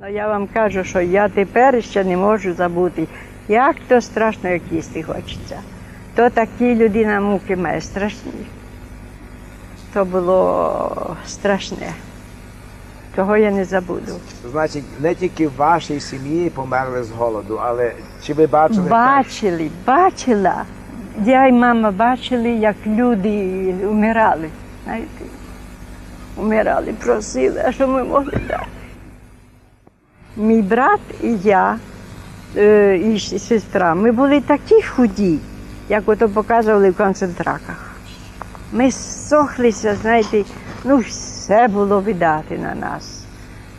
Ну, я вам кажу, що я тепер ще не можу забути, як то страшно, як їсти хочеться. То такі людина муки має страшні. То було страшне. Того я не забуду. Значить, не тільки в вашій сім'ї померли з голоду, але чи ви бачили? Бачили, бачила. Я і мама бачили, як люди вмирали. Знаєте, умирали, просили, а що ми могли дати. Мій брат і я, е, і сестра, ми були такі худі, як ото показували в концентраках. Ми сохлися, знаєте, ну все було видати на нас.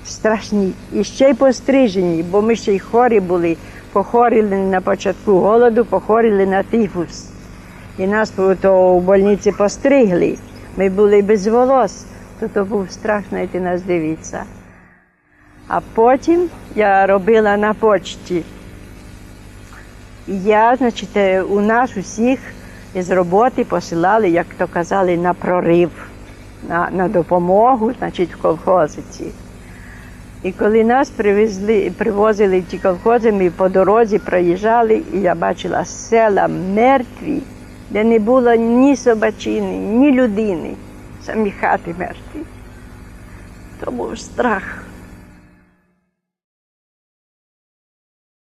Страшні. І ще й пострижені, бо ми ще й хорі були, похоріли на початку голоду, похоріли на тифус. І нас то у больниці постригли. Ми були без волос, то, то був страх знайти нас дивитися. А потім я робила на почті. І я, значить, е, у нас усіх із роботи посилали, як то казали, на прорив, на, на допомогу, значить, в колхозиці. І коли нас привезли, привозили ті колхози, ми по дорозі проїжджали, і я бачила села мертві, де не було ні собачини, ні людини, самі хати мертві. То був страх.